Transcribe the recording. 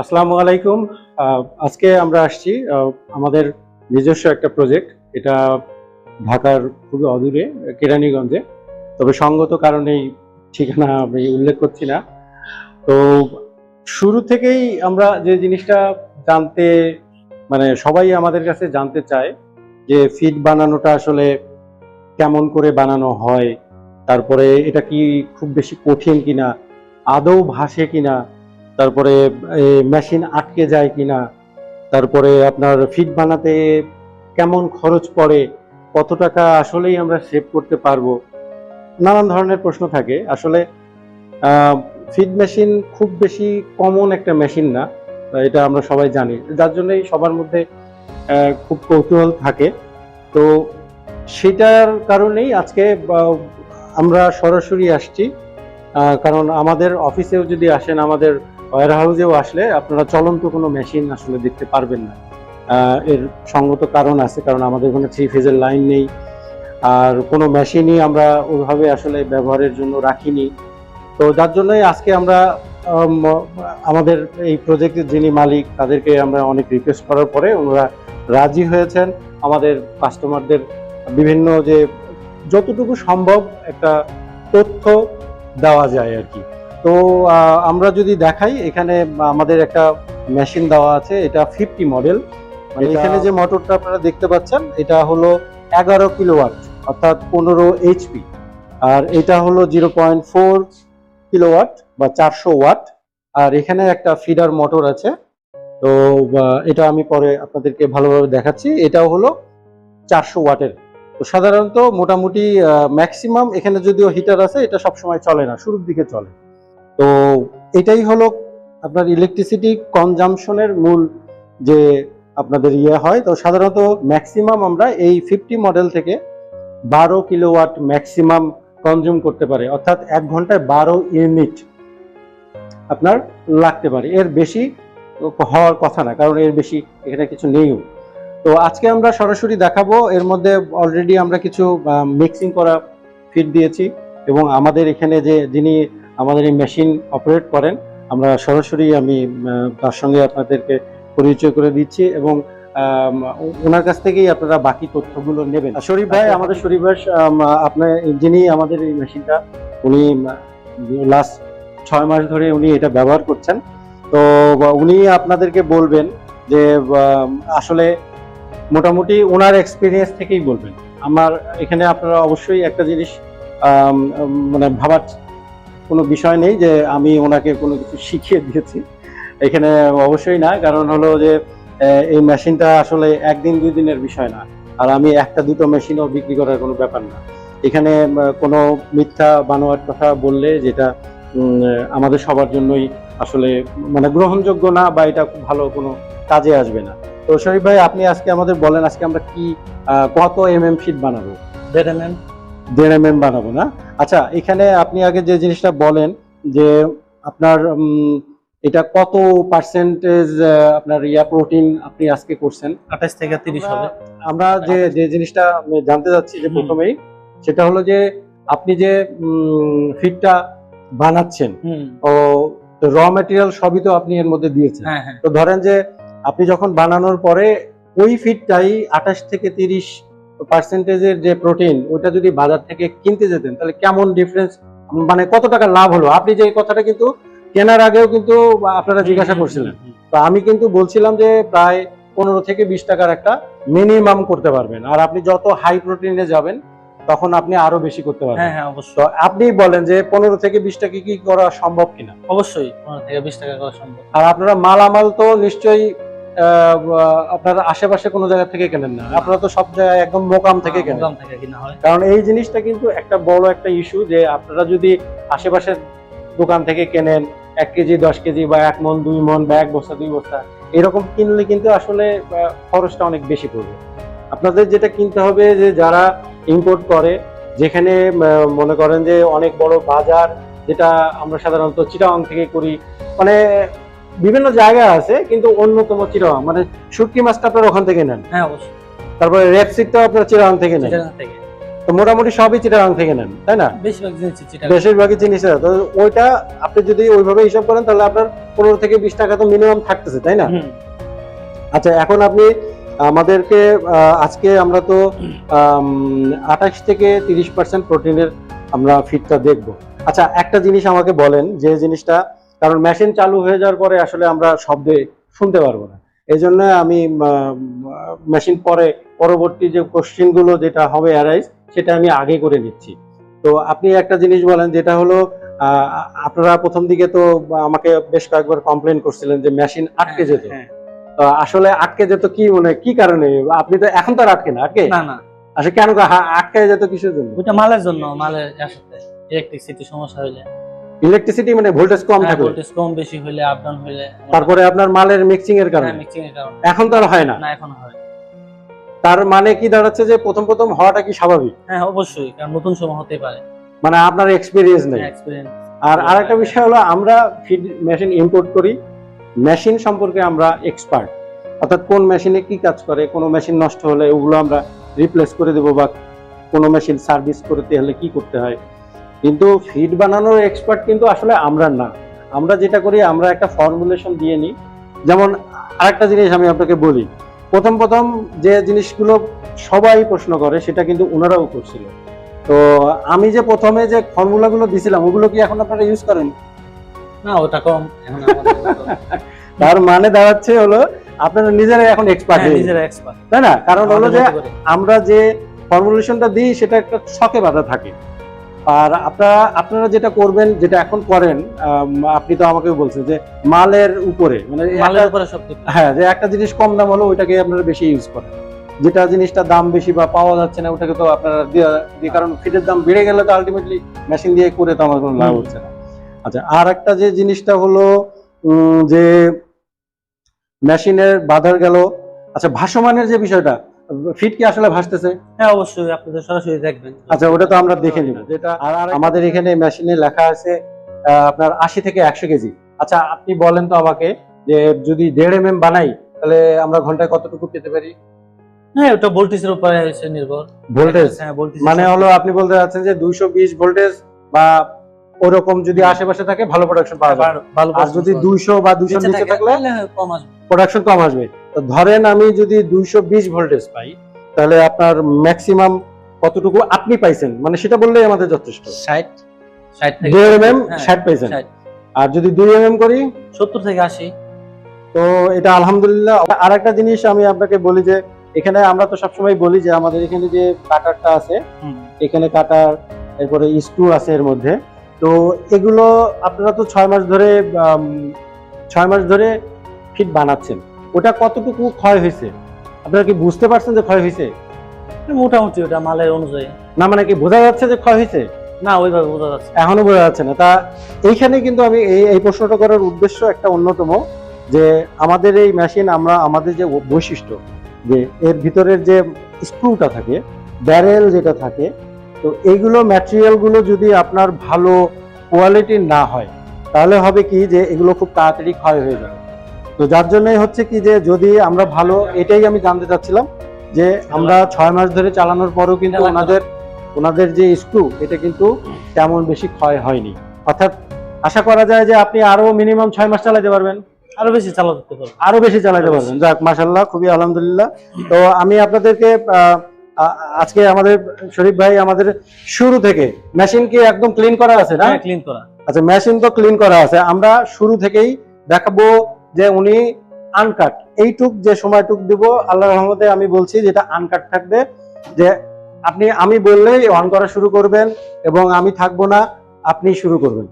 আসসালামু আলাইকুম। আজকে আমরা আসছি আমাদের নিজস্ব একটা প্রজেক্ট এটা ঢাকার খুবই অদূরে, কেরানীগঞ্জে। তবে সঙ্গত কারণেই ঠিকানা আমি উল্লেখ করছি না। তো শুরু থেকেই আমরা যে জিনিসটা জানতে মানে সবাই আমাদের কাছে জানতে চায় যে ফিড বানানোটা আসলে কেমন করে বানানো হয়, তারপরে এটা কি খুব বেশি কঠিন কিনা, আদৌ ভাসে কিনা তারপরে মেশিন আটকে যায় কিনা, তারপরে আপনার ফিড বানাতে কেমন খরচ পড়ে, কত টাকা আসলেই আমরা সেভ করতে পারব? নানান ধরনের প্রশ্ন থাকে। আসলে ফিড মেশিন খুব বেশি কমন একটা মেশিন না এটা আমরা সবাই জানি। যার জন্যই সবার মধ্যে খুব কৌতূহল থাকে। তো সেটার কারণেই আজকে আমরা সরাসরি আসছি। কারণ আমাদের অফিসেও যদি আসেন, আমাদের ওয়ার হাউসেও আসলে আপনারা চলন্ত কোনো মেশিন আসলে দেখতে পারবেন না। এর সঙ্গত কারণ আছে, কারণ আমাদের কোনো থ্রি ফেজের লাইন নেই। আর কোনো মেশিনই আমরা ওইভাবে আসলে ব্যবহারের জন্য রাখিনি। তো যার জন্যই আজকে আমরা আমাদের এই প্রজেক্টের যিনি মালিক, তাদেরকে আমরা অনেক রিকোয়েস্ট করার পরে ওনারা রাজি হয়েছেন। আমাদের কাস্টমারদের বিভিন্ন যে যতটুকু সম্ভব একটা তথ্য দেওয়া যায় আর কি। তো আমরা যদি দেখাই এখানে আমাদের একটা মেশিন দেওয়া আছে এটা ফিফটি মডেল মানে এখানে যে মোটরটা আপনারা দেখতে পাচ্ছেন এটা হলো এগারো কিলোওয়াট অর্থাৎ পনেরো এইচপি আর এটা হলো জিরো পয়েন্ট ফোর কিলোওয়াট বা চারশো ওয়াট আর এখানে একটা ফিডার মোটর আছে। তো এটা আমি পরে আপনাদেরকে ভালোভাবে দেখাচ্ছি। এটাও হলো চারশো ওয়াটের। তো সাধারণত মোটামুটি ম্যাক্সিমাম এখানে যদিও হিটার আছে এটা সবসময় চলে না শুরুর দিকে চলে। তো এটাই হলো আপনার ইলেকট্রিসিটি কনজামশনের মূল যে আপনাদের ইয়ে হয়। তো সাধারণত ম্যাক্সিমাম আমরা এই ফিফটি মডেল থেকে বারো কিলোওয়াট ম্যাক্সিমাম কনজিউম করতে পারে। অর্থাৎ এক ঘন্টায় বারো ইউনিট আপনার লাগতে পারে। এর বেশি হওয়ার কথা না, কারণ এর বেশি এখানে কিছু নেইও। তো আজকে আমরা সরাসরি দেখাবো, এর মধ্যে অলরেডি আমরা কিছু মিক্সিং করা ফিট দিয়েছি এবং আমাদের এখানে যে যিনি আমাদের এই মেশিন অপারেট করেন, আমরা সরাসরি আমি তার সঙ্গে আপনাদেরকে পরিচয় করে দিচ্ছি এবং ওনার কাছ থেকেই আপনারা বাকি তথ্যগুলো নেবেন। শরীফ ভাই, আমাদের শরীফ ভাই আপনার যিনি আমাদের এই মেশিনটা উনি লাস্ট ছয় মাস ধরে উনি এটা ব্যবহার করছেন। তো, উনি আপনাদেরকে বলবেন যে আসলে মোটামুটি ওনার এক্সপিরিয়েন্স থেকেই বলবেন। আমার, এখানে আপনারা অবশ্যই একটা জিনিস মানে ভাবার কোনো বিষয় নেই যে আমি ওনাকে কোনো কিছু শিখিয়ে দিয়েছি। এখানে অবশ্যই না কারণ হলো যে এই মেশিনটা আসলে একদিন দুই দিনের বিষয় না। আর আমি একটা দুটো মেশিনও বিক্রি করার কোনো ব্যাপার না। এখানে কোনো মিথ্যা বানোয়ার কথা বললে যেটা আমাদের সবার জন্যই আসলে মানে গ্রহণযোগ্য না বা এটা খুব ভালো কোনো কাজে আসবে না। তো শরীফ ভাই আপনি আজকে আমাদের বলেন আজকে আমরা কি কত এম এম শীট বানাবো? দেড় এম এম দেড় এম এম বানাবো না? আচ্ছা এখানে আপনি আগে যে জিনিসটা বলেন যে আপনার এটা কত পার্সেন্টেজ আপনার ইয়া প্রোটিন আপনি আজকে করছেন? আঠাশ থেকে তিরিশ হবে। আমরা যে যে জিনিসটা জানতে যাচ্ছি যে প্রথমেই সেটা হলো যে আপনি যে ফিডটা বানাচ্ছেন ও র ম্যাটেরিয়াল সবই তো আপনি এর মধ্যে দিয়েছেন। হ্যাঁ হ্যাঁ। তো ধরেন যে আপনি যখন বানানোর পরে ওই ফিডটাই আঠাশ থেকে তিরিশ পার্সেন্টেজের যে প্রোটিন ওটা যদি বাজার থেকে কিনতে যেতেন তাহলে কেমন ডিফারেন্স মানে কত টাকা লাভ হলো? আপনি যে কথাটা কিন্তু কেনার আগেও কিন্তু আপনারা জিজ্ঞাসা করছিলেন। তো আমি কিন্তু বলছিলাম যে প্রায় পনেরো থেকে বিশ টাকার একটা মিনিমাম করতে পারবেন। আর আপনি যত হাই প্রোটিনে যাবেন তখন আপনি আরও বেশি করতে পারবেন। হ্যাঁ হ্যাঁ অবশ্যই। আপনি বলেন যে পনেরো থেকে বিশ টাকা কি করা সম্ভব কিনা? অবশ্যই পনেরো থেকে বিশ টাকা করা সম্ভব। আর আপনারা মালামাল তো নিশ্চয়ই আপনারা আশেপাশে কোনো জায়গা থেকে কেনেন না। আপনারা তো সব জায়গায় একদম মোকাম থেকে কেনেন। দাম থেকে কিনা হয়। কারণ এই জিনিসটা কিন্তু একটা বড় একটা ইস্যু যে আপনারা যদি আশেপাশের দোকান থেকে কেনেন এক কেজি দশ কেজি বা এক মন দুই মন বা এক বস্তা দুই বস্তা এরকম কিনলে কিন্তু আসলে খরচটা অনেক বেশি পড়বে। আপনাদের যেটা কিনতে হবে যে যারা ইম্পোর্ট করে যেখানে মনে করেন যে অনেক বড় বাজার যেটা আমরা সাধারণত চিটাং থেকে করি মানে বিভিন্ন জায়গা আছে কিন্তু অন্যতম চিটাং মানে শুটকি মাছটা আপনারা ওখান থেকে নেন। হ্যাঁ অবশ্যই। তারপরে রেপসিটটাও আপনারা চিটাং থেকে নেন। থেকে। তো তো মোটামুটি সবই চিটাগাং থেকে নেন তাই না? বেশিরভাগ জিনিস বেশিরভাগই জিনিস তো ওইটা আপনি যদি ওইভাবে হিসাব করেন তাহলে আপনার পনেরো থেকে বিশ টাকা তো মিনিমাম থাকতেছে তাই না? আচ্ছা এখন আপনি আমাদেরকে আজকে আমরা তো আঠাশ থেকে তিরিশ পার্সেন্ট প্রোটিনের আমরা ফিটটা দেখব। আচ্ছা একটা জিনিস আমাকে বলেন যে জিনিসটা কারণ মেশিন চালু হয়ে যাওয়ার পরে আসলে আমরা শব্দে শুনতে পারব না। এই জন্য আমি মেশিন পরে পরবর্তী যে কোশ্চেনগুলো যেটা হবে অ্যারাইজ সেটা আমি আগে করে নিচ্ছি। তো আপনি একটা জিনিস বলেন যেটা হলো আপনারা প্রথম দিকে তো আমাকে বেশ কয়েকবার কমপ্লেন করছিলেন যে মেশিন আটকে যেত। হ্যাঁ। তো আসলে আটকে যেত কি মানে কি কারণে? আপনি তো এখন তো আর আটকে না আটকে? না না। আসলে কেন আটকে যেত কিসের জন্য? ওইটা মালের জন্য মালের ইলেকট্রিসিটি সমস্যা হইলে। ইলেকট্রিসিটি মানে ভোল্টেজ কম থাকলে ভোল্টেজ কম বেশি হইলে আপ ডাউন হইলে তারপরে আপনার মালের মিক্সিং এর কারণে। মিক্সিং এর কারণে। এখন তো আর হয় না। না এখন হয়। তার মানে কি দাঁড়াচ্ছে যে প্রথম প্রথম হওয়াটা কি স্বাভাবিক? হ্যাঁ অবশ্যই কারণ নতুন সময় হতে পারে। মানে আপনার এক্সপিরিয়েন্স নেই। এক্সপিরিয়েন্স আর আরেকটা বিষয় হলো আমরা ফিড মেশিন ইম্পোর্ট করি। মেশিন সম্পর্কে আমরা এক্সপার্ট অর্থাৎ কোন মেশিনে কি কাজ করে কোনো মেশিন নষ্ট হলে ওগুলো আমরা রিপ্লেস করে দেবো বা কোনো মেশিন সার্ভিস করতে হলে কি করতে হয়? কিন্তু ফিড বানানোর এক্সপার্ট কিন্তু আসলে আমরা না। আমরা যেটা করি আমরা একটা ফর্মুলেশন দিয়ে নিই। যেমন আরেকটা জিনিস আমি আপনাকে বলি। প্রথম প্রথম যে জিনিসগুলো সবাই প্রশ্ন করে সেটা কিন্তু ওনারাও করছিল। তো আমি যে প্রথমে যে ফর্মুলাগুলো দিছিলাম ওগুলো কি এখন আপনারা ইউজ করেন? না ওটা কম। তার মানে দাঁড়াচ্ছে হলো আপনারা নিজেরাই এখন এক্সপার্ট হ্যাঁ, নিজেরা এক্সপার্ট তাই না? কারণ হলো যে আমরা যে ফর্মুলেশনটা দিই সেটা একটা ছকে বাঁধা থাকে। আর আপনারা আপনারা যেটা করবেন যেটা এখন করেন আপনি তো আমাকে বলছেন যে মালের উপরে মানে মালের উপরে সব হ্যাঁ যে একটা জিনিস কম দাম হলো ওইটাকে আপনারা বেশি ইউজ করেন। যেটা জিনিসটা দাম বেশি বা পাওয়া যাচ্ছে না ওটাকে তো আপনারা দিয়ে- কারণ ফিটের দাম বেড়ে গেলে তো আলটিমেটলি মেশিন দিয়ে করে তো আমার কোনো লাভ হচ্ছে না। আচ্ছা আর একটা যে জিনিসটা হলো উম, যে মেশিনের বাধার গেল আচ্ছা ভাসমানের যে বিষয়টা ফিট কি আসলে ভাসতেছে? হ্যাঁ অবশ্যই সরাসরি দেখবেন। আচ্ছা ওটা তো আমরা দেখে নিব। যেটা আমাদের এখানে মেশিনে লেখা আছে আপনার আশি থেকে একশো কেজি। আচ্ছা আপনি বলেন তো আমাকে যে যদি দেড় এম বানাই তাহলে আমরা ঘন্টায় কতটুকু পেতে পারি? হ্যাঁ ওটা ভোল্টেজের উপরে নির্ভর। ভোল্টেজ? হ্যাঁ ভোল্টেজ মানে হলো আপনি বলতে চাচ্ছেন যে দুইশো বিশ ভোল্টেজ বা ওরকম যদি আশেপাশে থাকে ভালো প্রোডাকশন পাওয়া যাবে। ভালো আর যদি দুইশো বা দুইশো নিচে নিচে থাকে থাকলে কম আসবে। প্রোডাকশন কম আসবে। ধরেন আমি যদি দুইশো বিশ ভোল্টেজ পাই তাহলে আপনার ম্যাক্সিমাম কতটুকু আপনি পাইছেন? মানে সেটা বললেই আমাদের যথেষ্ট। 60 60 থেকে দেড় এম এম হ্যাঁ, ষাট পাইছেন। আর যদি দুই এম এম করি? 70 থেকে 80 তো এটা আলহামদুলিল্লাহ। আর একটা জিনিস আমি আপনাকে বলি যে এখানে আমরা তো সবসময় বলি যে আমাদের এখানে যে কাটারটা আছে এখানে কাটার এরপরে স্ক্রু আছে এর মধ্যে। তো এগুলো আপনারা তো ছয় মাস ধরে ছয় মাস ধরে ফিট বানাচ্ছেন। ওটা কতটুকু ক্ষয় হয়েছে? আপনারা কি বুঝতে পারছেন যে ক্ষয় হয়েছে? মোটামুটি ওটা মালের অনুযায়ী। না মানে কি বোঝা যাচ্ছে যে ক্ষয় হয়েছে? না ওইভাবে বোঝা যাচ্ছে এখনও বোঝা যাচ্ছে না। তা এইখানে কিন্তু আমি এই এই প্রশ্নটা করার উদ্দেশ্য একটা অন্যতম যে আমাদের এই মেশিন আমরা আমাদের যে বৈশিষ্ট্য যে এর ভিতরের যে স্ক্রুটা থাকে ব্যারেল যেটা থাকে তো এইগুলো ম্যাটেরিয়ালগুলো যদি আপনার ভালো কোয়ালিটির না হয় তাহলে হবে কি যে এগুলো খুব তাড়াতাড়ি ক্ষয় হয়ে যাবে। তো যার জন্যই হচ্ছে কি যে যদি আমরা ভালো এটাই আমি জানতে চাচ্ছিলাম যে আমরা ছয় মাস ধরে চালানোর পরেও কিন্তু ওনাদের ওনাদের যে স্ক্রু এটা কিন্তু তেমন বেশি ক্ষয় হয়নি। অর্থাৎ আশা করা যায় যে আপনি আরও মিনিমাম ছয় মাস চালাতে পারবেন। আরও বেশি চালাতে পারবেন। আরও বেশি চালাতে পারবেন। যাক মাসাল্লাহ খুবই আলহামদুলিল্লাহ। তো আমি আপনাদেরকে আজকে আমাদের শরীফ ভাই আমাদের শুরু থেকে মেশিন কি একদম ক্লিন করা আছে না? হ্যাঁ ক্লিন করা। আচ্ছা মেশিন তো ক্লিন করা আছে। আমরা শুরু থেকেই দেখাবো যে উনি আনকাট এইটুক যে সময়টুক দিব, আল্লাহ রহমতে আমি বলছি যেটা আনকাট থাকবে, যে আপনি, আমি বললেই অন করা শুরু করবেন এবং আমি থাকব না, আপনি শুরু করবেন।